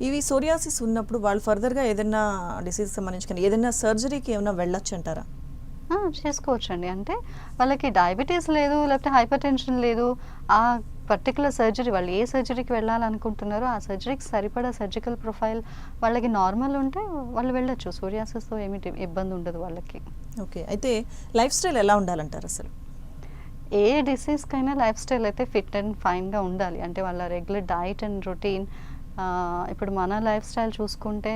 ఇవి సోరియాసిస్ ఉన్నప్పుడు వాళ్ళు ఫర్దర్గా ఏదైనా డిసీజ్ సంబంధించి కానీ ఏదైనా సర్జరీకి ఏమైనా వెళ్ళొచ్చు అంటారా? ఆ, చేసుకోవచ్చండి. అంటే వాళ్ళకి డయాబెటీస్ లేదు లేకపోతే హైపర్ టెన్షన్ లేదు. ఆ పర్టికులర్ సర్జరీ వాళ్ళు ఏ సర్జరీకి వెళ్ళాలనుకుంటున్నారో ఆ సర్జరీకి సరిపడా సర్జికల్ ప్రొఫైల్ వాళ్ళకి నార్మల్ ఉంటే వాళ్ళు వెళ్ళొచ్చు. సోరియాసిస్తో ఏమి ఇబ్బంది ఉండదు వాళ్ళకి. ఓకే. అయితే లైఫ్ స్టైల్ ఎలా ఉండాలంటారు అసలు? ఏ డిసీజ్కైనా లైఫ్ స్టైల్ అయితే ఫిట్ అండ్ ఫైన్గా ఉండాలి. అంటే వాళ్ళ రెగ్యులర్ డైట్ అండ్ రొటీన్ ఇప్పుడు మన లైఫ్ స్టైల్ చూసుకుంటే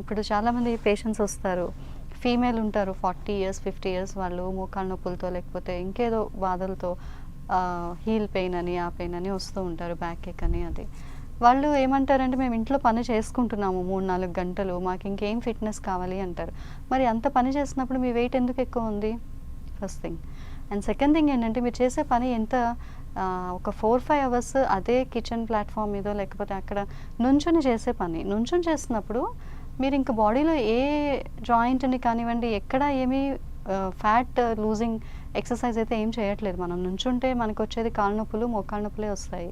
ఇప్పుడు చాలామంది పేషెంట్స్ వస్తారు. ఫీమేల్ ఉంటారు ఫార్టీ ఇయర్స్ ఫిఫ్టీ ఇయర్స్ వాళ్ళు మోకాళ్ళ నొప్పులతో లేకపోతే ఇంకేదో బాధలతో హీల్ పెయిన్ అని ఆ పెయిన్ అని వస్తూ ఉంటారు బ్యాక్ ఏక్ అని అది. వాళ్ళు ఏమంటారంటే మేము ఇంట్లో పని చేసుకుంటున్నాము మూడు నాలుగు గంటలు మాకు ఇంకేం ఫిట్నెస్ కావాలి అంటారు. మరి అంత పని చేసినప్పుడు మీ వెయిట్ ఎందుకు ఎక్కువ ఉంది? First thing. And second thing ఏంటంటే మీరు చేసే పని ఎంత ఒక ఫోర్ ఫైవ్ అవర్స్ అదే కిచెన్ ప్లాట్ఫామ్ మీదో లేకపోతే అక్కడ నుంచుని చేసే పని. నుంచుని చేస్తున్నప్పుడు మీరు ఇంకా బాడీలో ఏ జాయింట్ని కానివ్వండి ఎక్కడ ఏమీ ఫ్యాట్ లూజింగ్ ఎక్సర్సైజ్ అయితే ఏం చేయట్లేదు మనం. నుంచుంటే మనకు వచ్చేది కాళ్ళ నొప్పులు మోకాళ్ళ నొప్పులే వస్తాయి.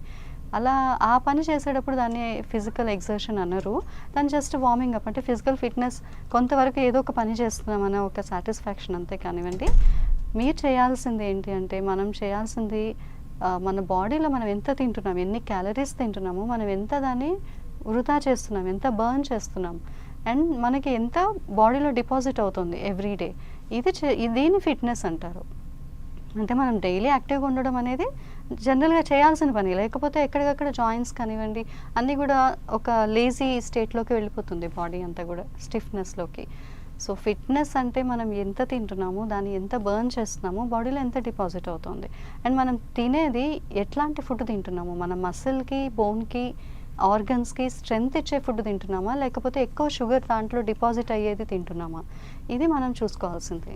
అలా ఆ పని చేసేటప్పుడు దాన్ని ఫిజికల్ ఎగ్జర్షన్ అనరు. దాన్ని జస్ట్ వార్మింగ్ అప్ అంటే ఫిజికల్ ఫిట్నెస్ కొంతవరకు ఏదో ఒక పని చేస్తున్నామనే ఒక సాటిస్ఫాక్షన్ అంతే కానివ్వండి. మీరు చేయాల్సింది ఏంటి అంటే మనం చేయాల్సింది మన బాడీలో మనం ఎంత తింటున్నాం ఎన్ని క్యాలరీస్ తింటున్నాము మనం ఎంత దాన్ని వృధా చేస్తున్నాం ఎంత బర్న్ చేస్తున్నాం. అండ్ మనకి ఎంత బాడీలో డిపాజిట్ అవుతుంది ఎవ్రీ డే ఇది చే- దీని ఫిట్నెస్ అంటారు. అంటే మనం డైలీ యాక్టివ్గా ఉండడం అనేది జనరల్గా చేయాల్సిన పని. లేకపోతే ఎక్కడికక్కడ జాయింట్స్ కానివ్వండి అన్నీ కూడా ఒక లేజీ స్టేట్లోకి వెళ్ళిపోతుంది బాడీ అంతా కూడా స్టిఫ్నెస్లోకి సో ఫిట్నెస్ అంటే మనం ఎంత తింటున్నాము దాన్ని ఎంత బర్న్ చేస్తున్నాము బాడీలో ఎంత డిపాజిట్ అవుతుంది. అండ్ మనం తినేది ఎట్లాంటి ఫుడ్ తింటున్నాము మన మసిల్కి బోన్కి ఆర్గన్స్కి స్ట్రెంగ్త్ ఇచ్చే ఫుడ్ తింటున్నామా లేకపోతే ఎక్కువ షుగర్ దాంట్లో డిపాజిట్ అయ్యేది తింటున్నామా? ఇది మనం చూసుకోవాల్సింది.